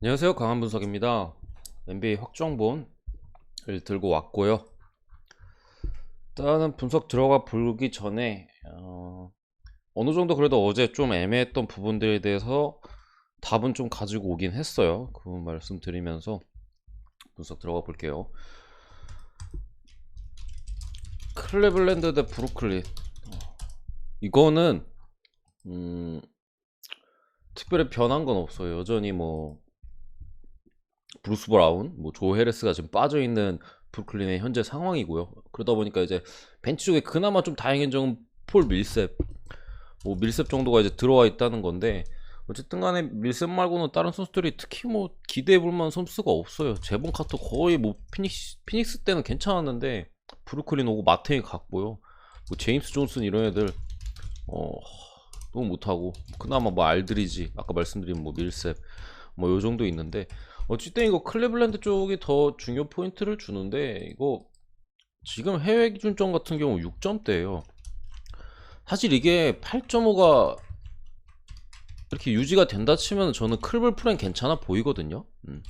안녕하세요. 강한분석입니다. NBA 확정본을 들고 왔고요. 일단은 분석 들어가 보기 전에 어, 어느 정도 그래도 어제 좀 애매했던 부분들에 대해서 답은 좀 가지고 오긴 했어요. 그 말씀드리면서 분석 들어가 볼게요. 클레블랜드 대 브루클린. 어, 이거는 음, 특별히 변한 건 없어요. 여전히 뭐 브루스 브라운, 뭐 조 헤레스가 지금 빠져 있는 브루클린의 현재 상황이고요. 그러다 보니까 이제 벤치 쪽에 그나마 좀 다행인 점은 폴 밀셉, 뭐 밀셉 정도가 이제 들어와 있다는 건데 어쨌든 간에 밀셉 말고는 다른 선수들이 특히 뭐 기대해 볼 만한 선수가 없어요. 제본 카터 거의 뭐 피닉스, 피닉스 때는 괜찮았는데 브루클린 오고 마테이 갔고요. 뭐 제임스 존슨 이런 애들 어 너무 못하고 그나마 뭐 알드리지 아까 말씀드린 뭐 밀셉 뭐 요 정도 있는데 어쨌든 이거 클리블랜드 쪽이 더 중요 포인트를 주는데 이거 지금 해외 기준점 같은 경우 6점대예요. 사실 이게 8.5가 이렇게 유지가 된다 치면 저는 클블 프렌 괜찮아 보이거든요. 음.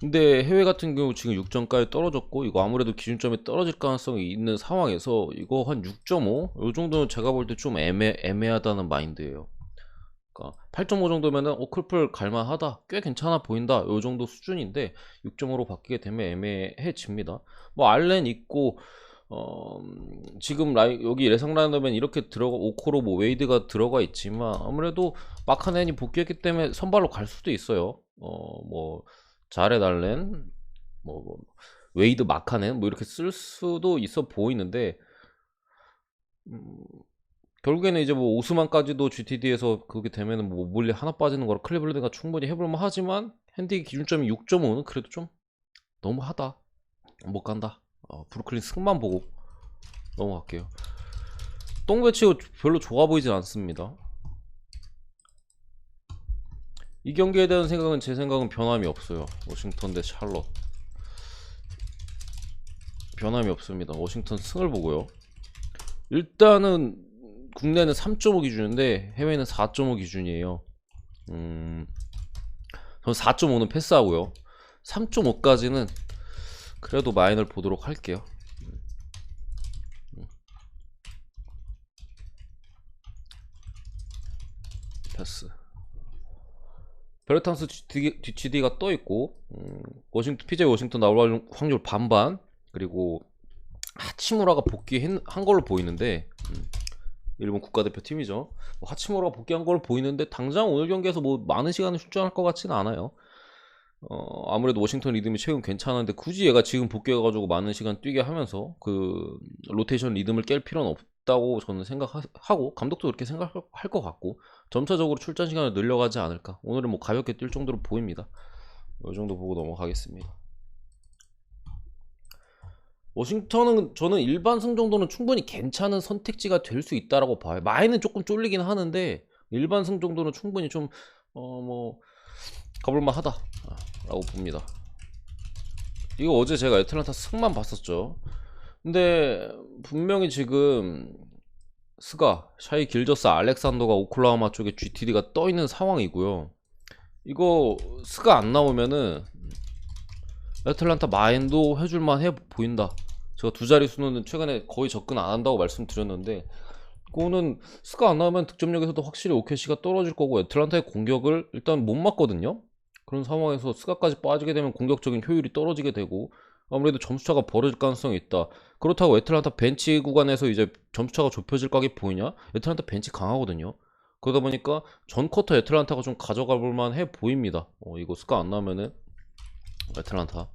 근데 해외 같은 경우 지금 6점까지 떨어졌고 이거 아무래도 기준점이 떨어질 가능성이 있는 상황에서 이거 한 6.5? 이 정도는 제가 볼 때 좀 애매, 애매하다는 마인드예요. 그러니까 8.5 정도면은 어 클플 갈만하다 꽤 괜찮아 보인다 요 정도 수준인데 6.5로 바뀌게 되면 애매해집니다. 뭐 알렌 있고 어 지금 라이 여기 예상 라인업엔 이렇게 들어가 오코로 뭐 웨이드가 들어가 있지만 아무래도 마카넨이 복귀했기 때문에 선발로 갈 수도 있어요. 어 뭐 자레 달렌 뭐, 뭐 웨이드 마카넨 뭐 이렇게 쓸 수도 있어 보이는데 음, 결국에는 이제 뭐 오스만까지도 GTD에서 그렇게 되면은 뭐 몰리 하나 빠지는 거라 클리블랜드가 충분히 해볼만 하지만 핸디 기준점이 6.5는 그래도 좀 너무하다. 못 간다. 어, 브루클린 승만 보고 넘어갈게요. 똥배치고 별로 좋아 보이진 않습니다. 이 경기에 대한 생각은 제 생각은 변함이 없어요. 워싱턴 대 샬럿. 변함이 없습니다. 워싱턴 승을 보고요. 일단은 국내는 3.5 기준인데 해외는 4.5 기준이에요. 음, 전 4.5는 패스하고요. 3.5까지는 그래도 마인을 보도록 할게요. 패스. 베르탕스 GD, 가떠 있고 음, 워싱턴 PJ 워싱턴 나올 확률 반반 그리고 하치무라가 복귀한 걸로 보이는데 음, 일본 국가대표 팀이죠. 뭐 하치모로가 복귀한 걸 보이는데 당장 오늘 경기에서 뭐 많은 시간을 출전할 것 같지는 않아요. 어, 아무래도 워싱턴 리듬이 최근 괜찮은데 굳이 얘가 지금 복귀해가지고 많은 시간 뛰게 하면서 그 로테이션 리듬을 깰 필요는 없다고 저는 생각하고 감독도 그렇게 생각할 것 같고 점차적으로 출전 시간을 늘려가지 않을까. 오늘은 뭐 가볍게 뛸 정도로 보입니다. 이 정도 보고 넘어가겠습니다. 워싱턴은 저는 일반 승 정도는 충분히 괜찮은 선택지가 될 수 있다라고 봐요. 마이는 조금 쫄리긴 하는데 일반 승 정도는 충분히 좀 어 뭐 가볼만 하다라고 봅니다. 이거 어제 제가 애틀란타 승만 봤었죠. 근데 분명히 지금 스가, 샤이 길저스, 알렉산더가 오클라호마 쪽에 GTD가 떠 있는 상황이고요. 이거 스가 안 나오면은 애틀란타 마인도 해줄만 해 보인다. 제가 두 자릿수는 최근에 거의 접근 안 한다고 말씀드렸는데 그거는 스가 안 나오면 득점력에서도 확실히 오케시가 떨어질 거고 애틀란타의 공격을 일단 못 막거든요. 그런 상황에서 스가까지 빠지게 되면 공격적인 효율이 떨어지게 되고 아무래도 점수차가 벌어질 가능성이 있다. 그렇다고 애틀란타 벤치 구간에서 이제 점수차가 좁혀질 각이 보이냐? 애틀란타 벤치 강하거든요. 그러다 보니까 전 쿼터 애틀란타가 좀 가져가 볼만 해 보입니다. 어, 이거 스가 안 나면은 애틀란타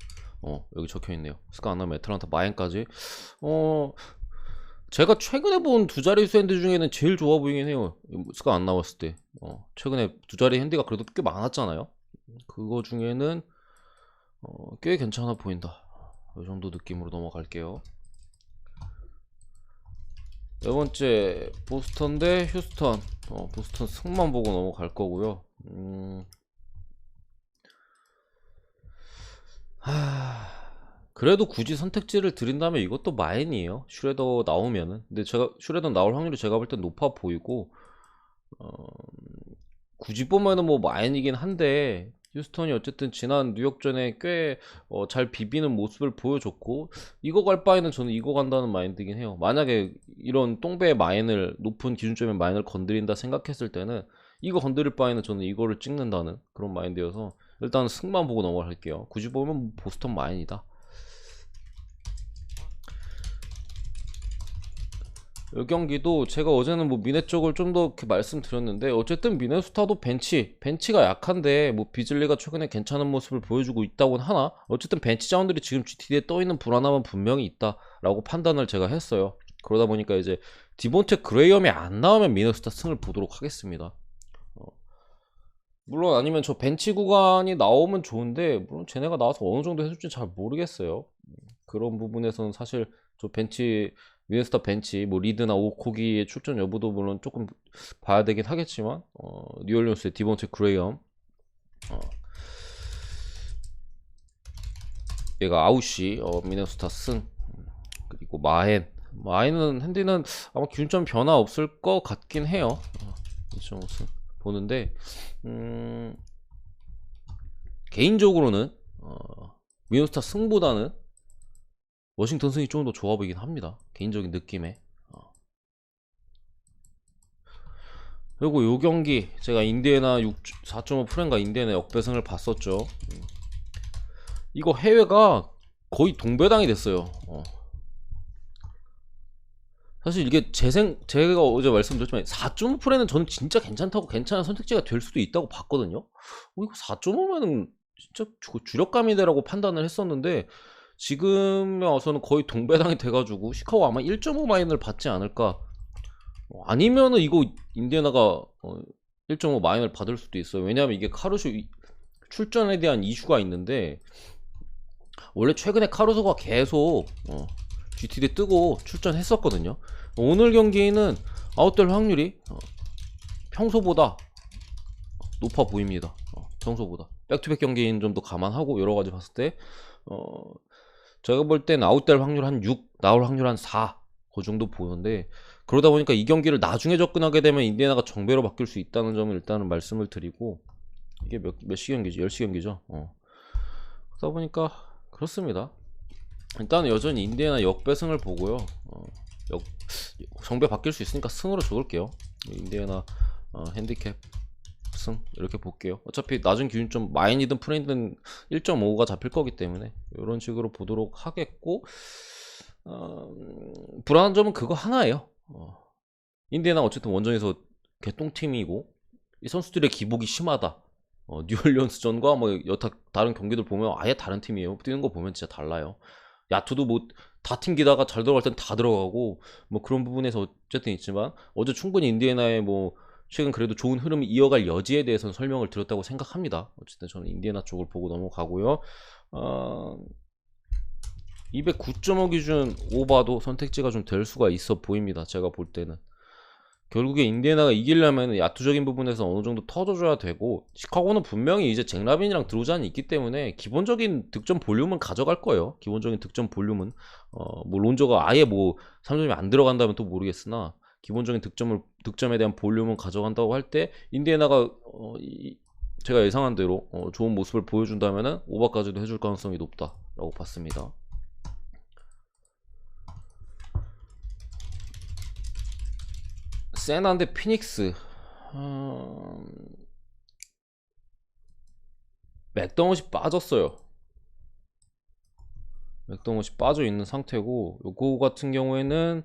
어 여기 적혀있네요. 스카 안 나면 애틀란타 마인까지. 어 제가 최근에 본 두 자리 수 핸드 중에는 제일 좋아 보이긴 해요. 스카 안 나왔을 때. 어, 최근에 두 자리 핸디가 그래도 꽤 많았잖아요. 그거 중에는 어, 꽤 괜찮아 보인다. 이 정도 느낌으로 넘어갈게요. 네 번째 보스턴 대 휴스턴. 어, 보스턴 승만 보고 넘어갈 거고요. 음, 하... 그래도 굳이 선택지를 드린다면 이것도 마인이에요. 슈레더 나오면은. 근데 제가 슈레더 나올 확률이 제가 볼 땐 높아 보이고 어... 굳이 보면은 뭐 마인이긴 한데 휴스턴이 어쨌든 지난 뉴욕전에 꽤 어, 잘 비비는 모습을 보여줬고 이거 갈 바에는 저는 이거 간다는 마인드긴 해요. 만약에 이런 똥배의 마인을 높은 기준점의 마인을 건드린다 생각했을 때는 이거 건드릴 바에는 저는 이거를 찍는다는 그런 마인드여서 일단 승만 보고 넘어갈게요. 굳이 보면 보스턴 마인이다. 이 경기도 제가 어제는 뭐 미네 쪽을 좀 더 이렇게 말씀드렸는데 어쨌든 미네소타도 벤치 벤치가 약한데 뭐 비즐리가 최근에 괜찮은 모습을 보여주고 있다고는 하나 어쨌든 벤치 자원들이 지금 GTD에 떠 있는 불안함은 분명히 있다라고 판단을 제가 했어요 그러다 보니까 이제 디본테 그레이엄이 안 나오면 미네소타 승을 보도록 하겠습니다 어. 물론 아니면 저 벤치 구간이 나오면 좋은데 물론 쟤네가 나와서 어느 정도 해줄지 잘 모르겠어요. 그런 부분에서는 사실 저 벤치 미네소타 벤치 뭐 리드나 오코기의 출전 여부도 물론 조금 봐야 되긴 하겠지만 어, 뉴올리언스의 디본테 그레이엄 어, 얘가 아웃이 어, 미네소타 승 그리고 마헨. 마헨은 핸디는 아마 기준점 변화 없을 것 같긴 해요. 어, 2.5승 보는데 음, 개인적으로는 어, 미네소타 승보다는 워싱턴 승이 조금 더 좋아 보이긴 합니다. 개인적인 느낌에. 어. 그리고 요 경기 제가 인디애나 4.5 프렌가 인디애나 역배승을 봤었죠. 음. 이거 해외가 거의 동배당이 됐어요. 어. 사실 이게 재생 제가 어제 말씀드렸지만 4.5 프레는 저는 진짜 괜찮다고 괜찮은 선택지가 될 수도 있다고 봤거든요. 어, 이거 4.5면은 진짜 주- 주력감이다라고 판단을 했었는데 지금에 와서는 거의 동배당이 돼가지고 시카고 아마 1.5 마인을 받지 않을까. 어, 아니면은 이거 인디애나가 어, 1.5 마인을 받을 수도 있어요. 왜냐하면 이게 카루소 이- 출전에 대한 이슈가 있는데 원래 최근에 카루소가 계속 어, GTD 뜨고 출전했었거든요. 오늘 경기는 아웃될 확률이 어, 평소보다 높아 보입니다. 어, 평소보다 백투백 경기인 점도 감안하고 여러 가지 봤을 때 어, 제가 볼 땐 아웃될 확률 한 6, 나올 확률 한 4, 그 정도 보는데 그러다 보니까 이 경기를 나중에 접근하게 되면 인디애나가 정배로 바뀔 수 있다는 점을 일단은 말씀을 드리고 이게 몇, 몇 시 경기지? 10시 경기죠. 어. 그러다 보니까 그렇습니다. 일단은 여전히 인디애나 역배승을 보고요. 어, 역, 정배 바뀔 수 있으니까 승으로 적을게요. 인디애나 어, 핸디캡 승 이렇게 볼게요. 어차피 낮은 기준점 마인이든 프레인든 1.5가 잡힐 거기 때문에 이런 식으로 보도록 하겠고 어, 음, 불안한 점은 그거 하나예요. 어, 인디애나 어쨌든 원정에서 개똥팀이고 이 선수들의 기복이 심하다. 어, 뉴올리언스전과 뭐 여타 다른 경기들 보면 아예 다른 팀이에요. 뛰는 거 보면 진짜 달라요. 야투도 뭐 다 튕기다가 잘 들어갈 땐 다 들어가고 뭐 그런 부분에서 어쨌든 있지만 어제 충분히 인디애나의 뭐 최근 그래도 좋은 흐름을 이어갈 여지에 대해서는 설명을 드렸다고 생각합니다. 어쨌든 저는 인디애나 쪽을 보고 넘어가고요. 어, 209.5 기준 오바도 선택지가 좀 될 수가 있어 보입니다. 제가 볼 때는. 결국에 인디애나가 이기려면 야투적인 부분에서 어느 정도 터져줘야 되고 시카고는 분명히 이제 잭라빈이랑 드로잔이 있기 때문에 기본적인 득점 볼륨은 가져갈 거예요. 기본적인 득점 볼륨은 어, 뭐 론저가 아예 뭐 3점이 안 들어간다면 또 모르겠으나 기본적인 득점을 득점에 대한 볼륨은 가져간다고 할 때 인디애나가 어, 이- 제가 예상한 대로 어, 좋은 모습을 보여준다면은 오버까지도 해줄 가능성이 높다라고 봤습니다. 세나인데 피닉스 음... 맥더머시 빠졌어요. 맥더머시 빠져 있는 상태고 요거 같은 경우에는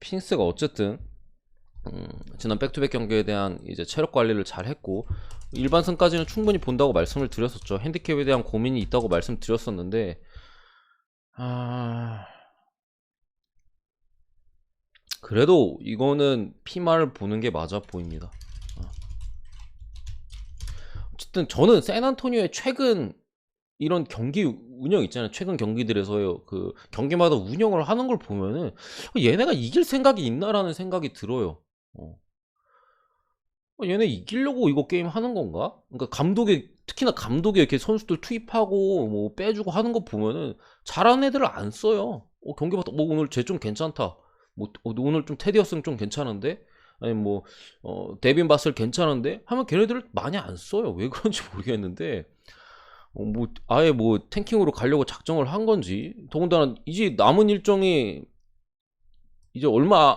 피닉스가 어쨌든 음, 지난 백투백 경기에 대한 이제 체력 관리를 잘 했고 일반승까지는 충분히 본다고 말씀을 드렸었죠. 핸디캡에 대한 고민이 있다고 말씀드렸었는데 아... 그래도 이거는 피마를 보는 게 맞아 보입니다. 어. 어쨌든 저는 샌안토니오의 최근 이런 경기 운영 있잖아요. 최근 경기들에서요. 그 경기마다 운영을 하는 걸 보면은 얘네가 이길 생각이 있나라는 생각이 들어요. 어. 어, 얘네 이기려고 이거 게임 하는 건가? 그러니까 감독이 특히나 감독이 이렇게 선수들 투입하고 뭐 빼주고 하는 거 보면은 잘하는 애들을 안 써요. 어, 경기 봤다. 뭐 오늘 쟤 좀 괜찮다. 뭐 어, 오늘 좀 테디어스는 좀 괜찮은데 아니 뭐 어, 데빈 바슬 괜찮은데 하면 걔네들을 많이 안 써요. 왜 그런지 모르겠는데 어, 뭐 아예 뭐 탱킹으로 가려고 작정을 한 건지 더군다나 이제 남은 일정이 이제 얼마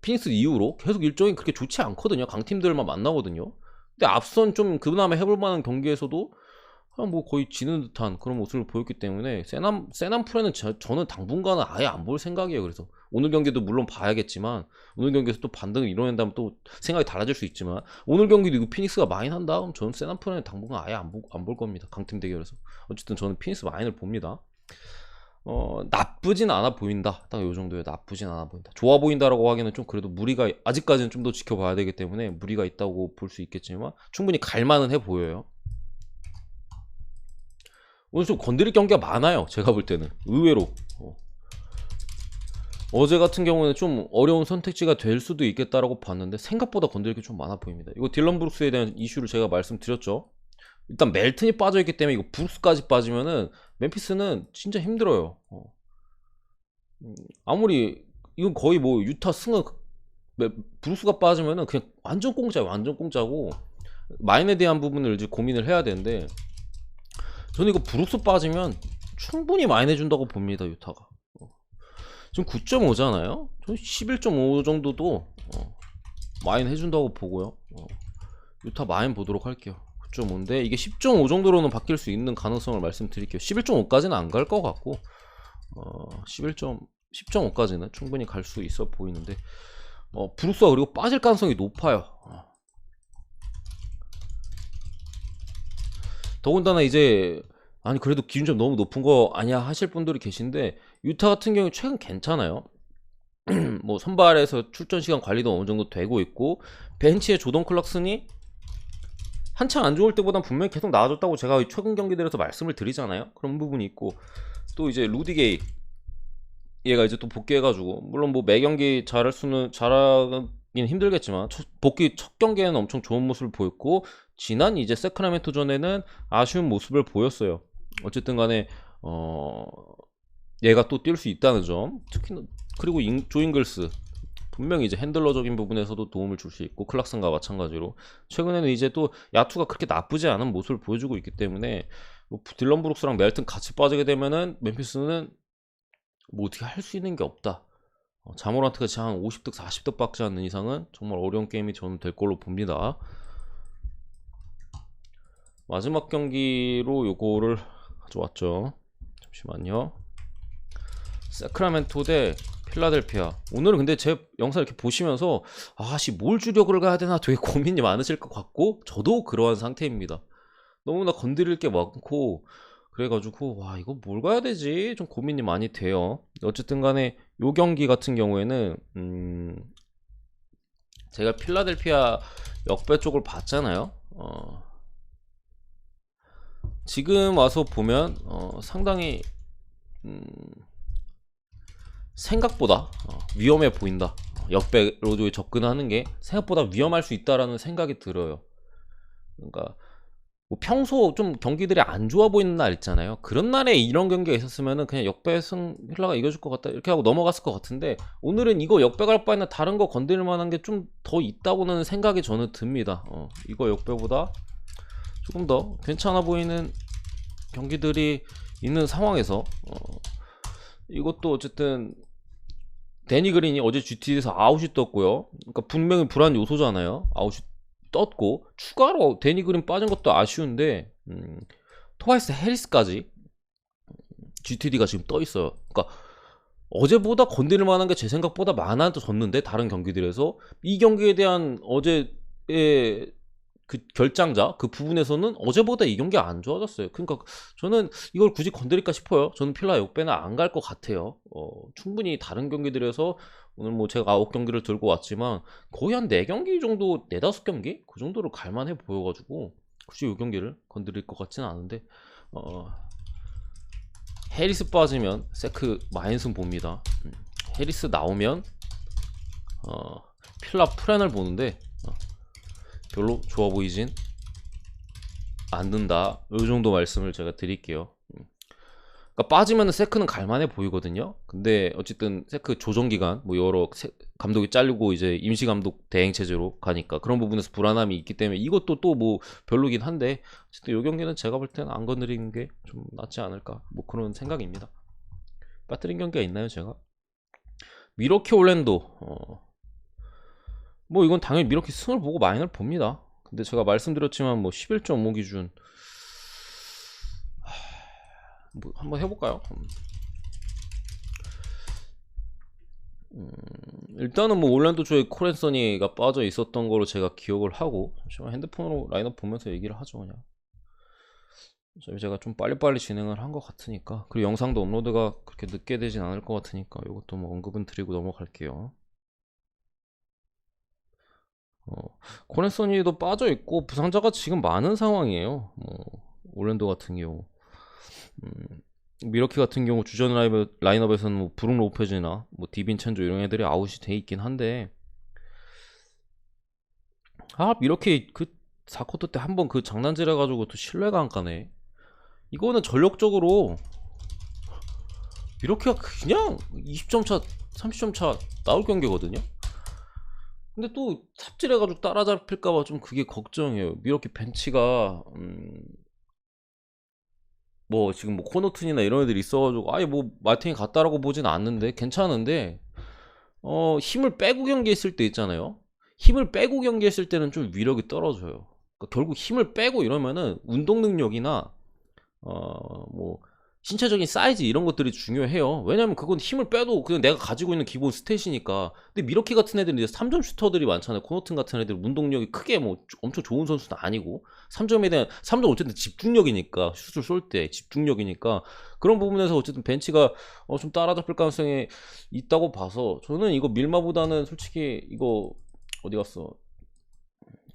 피닉스 이후로 계속 일정이 그렇게 좋지 않거든요. 강팀들만 만나거든요. 근데 앞선 좀 그나마 해볼 만한 경기에서도 그냥 뭐 거의 지는 듯한 그런 모습을 보였기 때문에 세남 세남 프레는 저, 저는 당분간은 아예 안 볼 생각이에요. 그래서 오늘 경기도 물론 봐야겠지만 오늘 경기에서 또 반등을 이뤄낸다면 또 생각이 달라질 수 있지만 오늘 경기도 이거 피닉스가 많이 한 다음 저는 세남 프레는 당분간 아예 안 볼 겁니다. 강팀 대결에서 어쨌든 저는 피닉스 마인을 봅니다. 어 나쁘진 않아 보인다. 딱 요 정도에 나쁘진 않아 보인다. 좋아 보인다라고 하기에는 좀 그래도 무리가 아직까지는 좀 더 지켜봐야 되기 때문에 무리가 있다고 볼 수 있겠지만 충분히 갈만은 해 보여요. 오늘 좀 건드릴 경기가 많아요. 제가 볼 때는 의외로 어. 제 같은 경우는 좀 어려운 선택지가 될 수도 있겠다라고 봤는데 생각보다 건드릴 게 좀 많아 보입니다. 이거 딜런 브룩스에 대한 이슈를 제가 말씀드렸죠. 일단 멜튼이 빠져있기 때문에 이거 브룩스까지 빠지면은 멤피스는 진짜 힘들어요. 어. 음, 아무리 이건 거의 뭐 유타 승은 메- 브룩스가 빠지면은 그냥 완전 공짜예요. 완전 공짜고 마인에 대한 부분을 이제 고민을 해야 되는데 저는 이거 브룩스 빠지면 충분히 많이 내준다고 봅니다 유타가 어. 지금 9.5잖아요 저11.5 정도도 어, 마인 해준다고 보고요 어. 유타 마인 보도록 할게요 9.5인데 이게 10.5 정도로는 바뀔 수 있는 가능성을 말씀드릴게요 11.5까지는 안 갈 것 같고 어, 11. 10.5까지는 충분히 갈 수 있어 보이는데 어, 브룩스가 그리고 빠질 가능성이 높아요 어. 더군다나 이제 아니 그래도 기준 점 너무 높은 거 아니야 하실 분들이 계신데 유타 같은 경우 최근 괜찮아요. 뭐 선발에서 출전 시간 관리도 어느 정도 되고 있고 벤치에 조던 클락슨이 한창 안 좋을 때보단 분명히 계속 나아졌다고 제가 최근 경기들에서 말씀을 드리잖아요. 그런 부분이 있고 또 이제 루디게이 얘가 이제 또 복귀해가지고 물론 뭐 매 경기 잘할 수는 잘하 긴 힘들겠지만 첫- 복귀 첫 경기에는 엄청 좋은 모습을 보였고 지난 이제 세크라멘토전에는 아쉬운 모습을 보였어요. 어쨌든 간에 어 얘가 또 뛸 수 있다는 점 특히 그리고 인- 조잉글스 분명히 이제 핸들러적인 부분에서도 도움을 줄 수 있고 클락슨과 마찬가지로 최근에는 이제 또 야투가 그렇게 나쁘지 않은 모습을 보여주고 있기 때문에 뭐 딜런 브룩스랑 멜튼 같이 빠지게 되면은 멤피스는 뭐 어떻게 할 수 있는 게 없다. 어, 자모란트가 지금 한 50득 40득 박지 않는 이상은 정말 어려운 게임이 저는 될 걸로 봅니다. 마지막 경기로 요거를 가져왔죠. 잠시만요. 세크라멘토 대 필라델피아. 오늘은 근데 제 영상 이렇게 보시면서 아씨 뭘 주력을 가야 되나 되게 고민이 많으실 것 같고 저도 그러한 상태입니다. 너무나 건드릴 게 많고 그래가지고 와 이거 뭘 가야 되지 좀 고민이 많이 돼요. 어쨌든 간에 요 경기 같은 경우에는 음 제가 필라델피아 역배 쪽을 봤잖아요. 어 지금 와서 보면 어, 상당히 음, 생각보다 어, 위험해 보인다. 어, 역배로 접근하는 게 생각보다 위험할 수 있다라는 생각이 들어요. 그러니까 뭐 평소 좀 경기들이 안 좋아 보이는 날 있잖아요. 그런 날에 이런 경기가 있었으면은 그냥 역배승 힐라가 이겨줄 것 같다 이렇게 하고 넘어갔을 것 같은데 오늘은 이거 역배 갈 바에는 다른 거 건드릴 만한 게 좀 더 있다고는 생각이 저는 듭니다. 어, 이거 역배보다 조금 더 괜찮아 보이는 경기들이 있는 상황에서 어, 이것도 어쨌든 데니 그린이 어제 GT에서 아웃이 떴고요. 그러니까 분명히 불안 요소잖아요. 아웃이 떴고 추가로 데니 그린 빠진 것도 아쉬운데 음, 토마이스 해리스까지 GTD가 지금 떠 있어요. 그러니까 어제보다 건드릴 만한 게 제 생각보다 많아졌는데 다른 경기들에서 이 경기에 대한 어제의 그 결장자 그 부분에서는 어제보다 이 경기 안 좋아졌어요. 그러니까 저는 이걸 굳이 건드릴까 싶어요. 저는 필라 역배는 안갈 것 같아요. 어, 충분히 다른 경기들에서 오늘 뭐 제가 아홉 경기를 들고 왔지만 거의 한 네 경기 정도 네 다섯 경기 그 정도로 갈만해 보여가지고 굳이 이 경기를 건드릴 것 같지는 않은데 어, 해리스 빠지면 세크 마인슨 봅니다. 음, 해리스 나오면 어, 필라 프렌을 보는데 어, 별로 좋아 보이진 않는다. 이 정도 말씀을 제가 드릴게요. 음. 그러니까 빠지면 세크는 갈만해 보이거든요. 근데 어쨌든 세크 조정 기간 뭐 여러 세- 감독이 잘리고 이제 임시 감독 대행 체제로 가니까 그런 부분에서 불안함이 있기 때문에 이것도 또 뭐 별로긴 한데 어쨌든 이 경기는 제가 볼 때는 안 건드리는 게 좀 낫지 않을까 뭐 그런 생각입니다. 빠뜨린 경기가 있나요, 제가? 미러키 올랜도 어. 뭐 이건 당연히 미러키 승을 보고 마인을 봅니다. 근데 제가 말씀드렸지만 뭐 11.5 기준 하, 뭐 한번 해볼까요? 음, 일단은 뭐 올랜도 쪽에 코렌서니가 빠져 있었던 거로 제가 기억을 하고 잠시만 핸드폰으로 라인업 보면서 얘기를 하죠 그냥 어차피 제가 좀 빨리빨리 진행을 한 것 같으니까 그리고 영상도 업로드가 그렇게 늦게 되진 않을 것 같으니까 이것도 뭐 언급은 드리고 넘어갈게요 어, 코렌서니도 빠져 있고 부상자가 지금 많은 상황이에요. 뭐 올랜도 같은 경우. 음, 미러키 같은 경우 주전 라이브, 라인업 에서는 뭐 브룩 로페즈나 뭐 디빈 첸조 이런 애들이 아웃이 돼 있긴 한데 아 미러키 그 4쿼터 때 한 번 그 장난질 해가지고 또 신뢰가 안 가네. 이거는 전력적으로 미러키가 그냥 20점 차 30점 차 나올 경기거든요 근데 또 삽질해가지고 따라잡힐까봐 좀 그게 걱정이에요. 미러키 벤치가 음, 뭐 지금 뭐 코너튼이나 이런 애들이 있어가지고 아예 뭐 마틴이 갔다라고 보진 않는데 괜찮은데 어 힘을 빼고 경기했을 때 있잖아요. 힘을 빼고 경기했을 때는 좀 위력이 떨어져요. 그러니까 결국 힘을 빼고 이러면은 운동 능력이나 어 뭐 신체적인 사이즈 이런 것들이 중요해요. 왜냐면 그건 힘을 빼도 그냥 내가 가지고 있는 기본 스탯이니까. 근데 미러키 같은 애들은 이제 3점 슈터들이 많잖아요. 코너튼 같은 애들 운동력이 크게 뭐 엄청 좋은 선수는 아니고. 3점에 대한 3점 어쨌든 집중력이니까. 슛을 쏠 때 집중력이니까. 그런 부분에서 어쨌든 벤치가 어, 좀 따라잡힐 가능성이 있다고 봐서 저는 이거 밀마보다는 솔직히 이거 어디 갔어?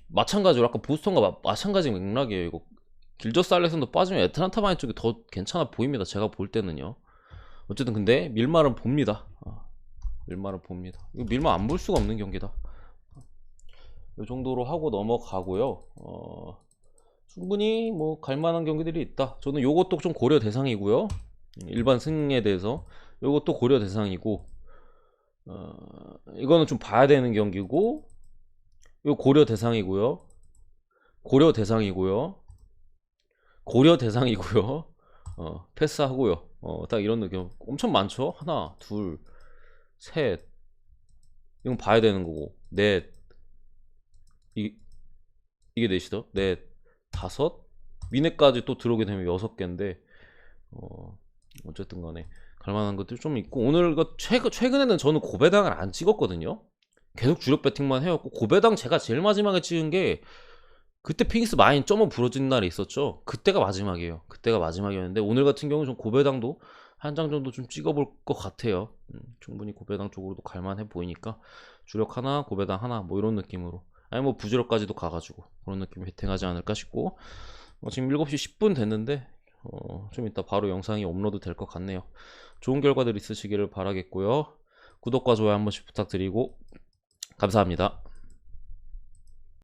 마찬가지로 아까 보스턴과 마, 마찬가지 맥락이에요 이거 알렉산더 빠지면 애틀란타 마인 쪽이 더 괜찮아 보입니다 제가 볼 때는요 어쨌든 근데 밀마는 봅니다 아, 밀마는 봅니다 이거 밀마 안볼 수가 없는 경기다 이 정도로 하고 넘어가고요 어, 충분히 뭐 갈만한 경기들이 있다. 저는 요것도 좀 고려 대상이고요. 일반 승에 대해서 요것도 고려 대상이고 어, 이거는 좀 봐야 되는 경기고 요 고려 대상이고요. 고려 대상이고요. 고려 대상이고요. 어, 패스하고요. 어, 딱 이런 느낌 엄청 많죠. 하나, 둘, 셋. 이건 봐야 되는 거고 넷. 이 이게 넷이죠. 넷. 다섯 미네까지 또 들어오게 되면 여섯 개인데 어 어쨌든 간에 갈만한 것들이 좀 있고 오늘 그 최근 최근에는 저는 고배당을 안 찍었거든요. 계속 주력 배팅만 해왔고 고배당 제가 제일 마지막에 찍은 게 그때 피닉스 마인 점은 부러진 날이 있었죠. 그때가 마지막이에요. 그때가 마지막이었는데 오늘 같은 경우는 좀 고배당도 한 장 정도 좀 찍어볼 것 같아요. 음, 충분히 고배당 쪽으로도 갈만해 보이니까 주력 하나, 고배당 하나 뭐 이런 느낌으로 아니 뭐 부주력까지도 가가지고 그런 느낌이 배팅하지 않을까 싶고 어, 지금 7시 10분 됐는데 어, 좀 이따 바로 영상이 업로드 될 것 같네요 좋은 결과들 있으시기를 바라겠고요 구독과 좋아요 한 번씩 부탁드리고 감사합니다